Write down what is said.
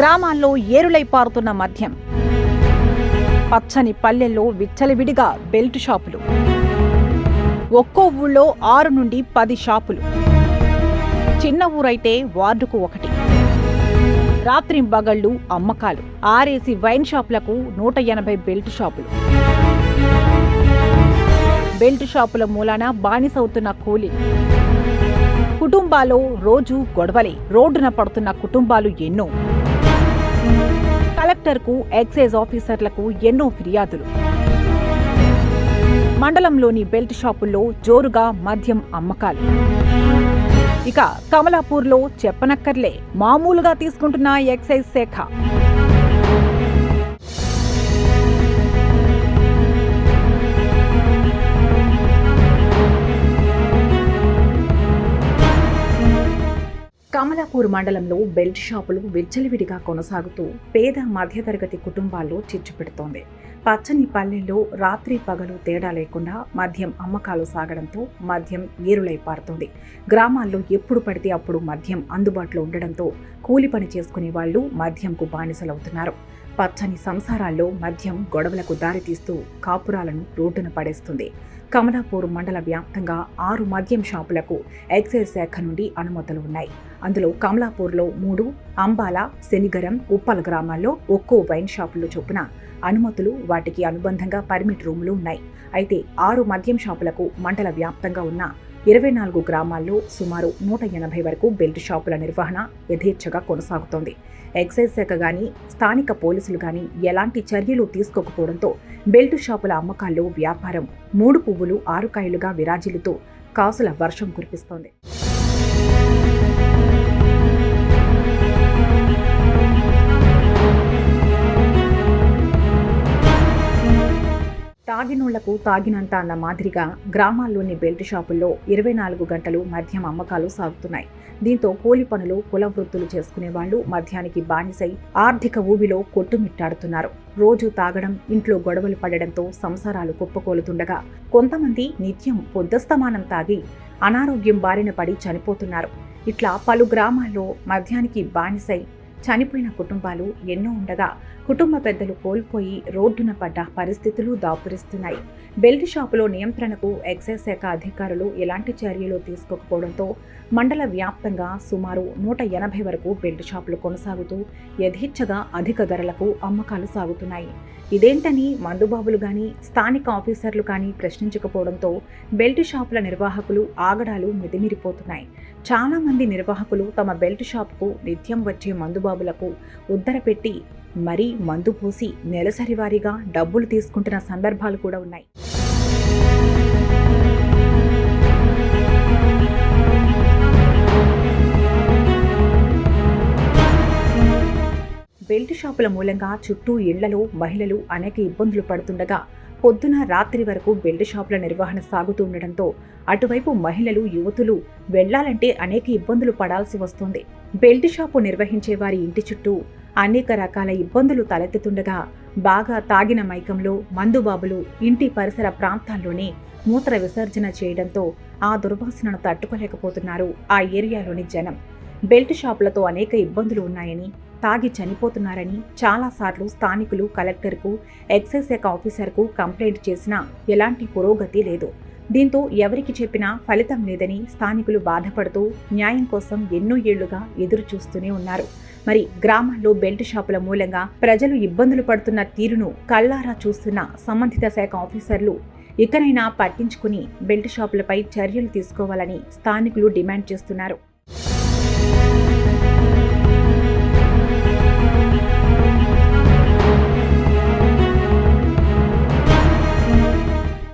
గ్రామాల్లో ఏరులై పారుతున్న మద్యం. పచ్చని పల్లెల్లో విచ్చలవిడిగా బెల్ట్ షాపులు. ఒక్కో ఊళ్ళో ఆరు నుండి పది షాపులు. చిన్న ఊరైతే వార్డుకు ఒకటి. రాత్రి బగళ్ళు అమ్మకాలు. ఆరేసి వైన్ షాపులకు నూట ఎనభై బెల్ట్ షాపులు. బెల్ట్ షాపుల మూలాన బానిసవుతున్న కూలీ. కుటుంబాలు రోజు గొడవలే. రోడ్డున పడుతున్న కుటుంబాలు ఎన్నో. కలెక్టర్కు ఎక్సైజ్ ఆఫీసర్లకు ఎన్నో ఫిర్యాదులు. మండలంలోని బెల్ట్ షాపుల్లో జోరుగా మద్యం అమ్మకాలు. ఇక కమలాపూర్లో చెప్పనక్కర్లే మామూలుగా తీసుకుంటున్న ఎక్సైజ్ శాఖ. కమలాపూర్ మండలంలో బెల్ట్ షాపులు విచ్చలవిడిగా కొనసాగుతూ పేద మధ్యతరగతి కుటుంబాల్లో చిచ్చు పెడుతోంది. పచ్చని పల్లెల్లో రాత్రి పగలు తేడా లేకుండా మద్యం అమ్మకాలు సాగడంతో మద్యం ఏరులై పారుతోంది. గ్రామాల్లో ఎప్పుడు పడితే అప్పుడు మద్యం అందుబాటులో ఉండడంతో కూలి పని చేసుకునే వాళ్ళు మద్యంకు బానిసలవుతున్నారు. పచ్చని సంసారాల్లో మద్యం గొడవలకు దారితీస్తూ కాపురాలను రోడ్డున పడేస్తుంది. కమలాపూర్ మండల వ్యాప్తంగా ఆరు మద్యం షాపులకు ఎక్సైజ్ శాఖ నుండి అనుమతులు ఉన్నాయి. అందులో కమలాపూర్లో మూడు అంబాల శనిగరం ఉప్పల్ గ్రామాల్లో ఒక్కో వైన్ షాపులు చొప్పున అనుమతులు వాటికి అనుబంధంగా పర్మిట్ రూములు ఉన్నాయి. అయితే ఆరు మద్యం షాపులకు మండల వ్యాప్తంగా ఉన్న ఇరవై నాలుగు గ్రామాల్లో సుమారు నూట ఎనభై వరకు బెల్ట్ షాపుల నిర్వహణ యథేచ్ఛగా కొనసాగుతోంది. ఎక్సైజ్ శాఖ కానీ స్థానిక పోలీసులు కానీ ఎలాంటి చర్యలు తీసుకోకపోవడంతో బెల్ట్ షాపుల అమ్మకాల్లో వ్యాపారం మూడు పువ్వులు ఆరు కాయలుగా కాసుల వర్షం కురిపిస్తోంది. తాగినోళ్ళకు తాగినంత అన్న మాదిరిగా గ్రామాల్లోని బెల్ట్ షాపుల్లో ఇరవై నాలుగు గంటలు మద్యం అమ్మకాలు సాగుతున్నాయి. దీంతో కూలి పనులు కుల వృత్తులు చేసుకునే వాళ్ళు మద్యానికి బానిసై ఆర్థిక ఊబిలో కొట్టుమిట్టాడుతున్నారు. రోజు తాగడం ఇంట్లో గొడవలు పడడంతో సంసారాలు కుప్పకూలుతుండగా కొంతమంది నిత్యం పొద్దస్తమానం తాగి అనారోగ్యం బారిన పడి చనిపోతున్నారు. ఇట్లా పలు గ్రామాల్లో మద్యానికి బానిసై చనిపోయిన కుటుంబాలు ఎన్నో ఉండగా కుటుంబ పెద్దలు కోల్పోయి రోడ్డున పడ్డ పరిస్థితులు దాపురిస్తున్నాయి. బెల్ట్ షాపులో నియంత్రణకు ఎక్సైజ్ శాఖ అధికారులు ఎలాంటి చర్యలు తీసుకోకపోవడంతో మండల వ్యాప్తంగా సుమారు నూట ఎనభై వరకు బెల్ట్ షాపులు కొనసాగుతూ యథేచ్ఛగా అధిక ధరలకు అమ్మకాలు సాగుతున్నాయి. ఇదేంటని మందుబాబులు కానీ స్థానిక ఆఫీసర్లు కానీ ప్రశ్నించకపోవడంతో బెల్ట్ షాపుల నిర్వాహకులు ఆగడాలు మితిమిరిపోతున్నాయి. చాలామంది నిర్వాహకులు తమ బెల్ట్ షాపుకు నిత్యం వచ్చే మందుబాబులకు ఉద్దరపెట్టి మరీ మందు పూసి నెలసరి వారీగా డబ్బులు తీసుకుంటున్న సందర్భాలు కూడా ఉన్నాయి. బెల్ట్ షాపుల మూలంగా చుట్టూ ఇళ్ళలో మహిళలు అనేక ఇబ్బందులు పడుతుండగా పొద్దున రాత్రి వరకు బెల్ట్ షాపుల నిర్వహణ సాగుతూ ఉండడంతో అటువైపు మహిళలు యువతులు వెళ్ళాలంటే అనేక ఇబ్బందులు పడాల్సి వస్తుంది. బెల్ట్ షాపు నిర్వహించే వారి ఇంటి చుట్టూ అనేక రకాల ఇబ్బందులు తలెత్తుతుండగా బాగా తాగిన మైకంలో మందుబాబులు ఇంటి పరిసర ప్రాంతాల్లోనే మూత్ర విసర్జన చేయడంతో ఆ దుర్వాసనను తట్టుకోలేకపోతున్నారు ఆ ఏరియాలోని జనం. బెల్ట్ షాపులతో అనేక ఇబ్బందులు ఉన్నాయని తాగి చనిపోతున్నారని చాలాసార్లు స్థానికులు కలెక్టర్కు ఎక్సైజ్ శాఖ ఆఫీసర్కు కంప్లైంట్ చేసినా ఎలాంటి పురోగతి లేదు. దీంతో ఎవరికి చెప్పినా ఫలితం లేదని స్థానికులు బాధపడుతూ న్యాయం కోసం ఎన్నో ఏళ్ళుగా ఎదురు చూస్తూనే ఉన్నారు. మరి గ్రామాల్లో బెల్ట్ షాపుల మూలంగా ప్రజలు ఇబ్బందులు పడుతున్న తీరును కళ్ళారా చూస్తున్న సంబంధిత శాఖ ఆఫీసర్లు ఇకనైనా పట్టించుకుని బెల్ట్ షాపులపై చర్యలు తీసుకోవాలని స్థానికులు డిమాండ్ చేస్తున్నారు.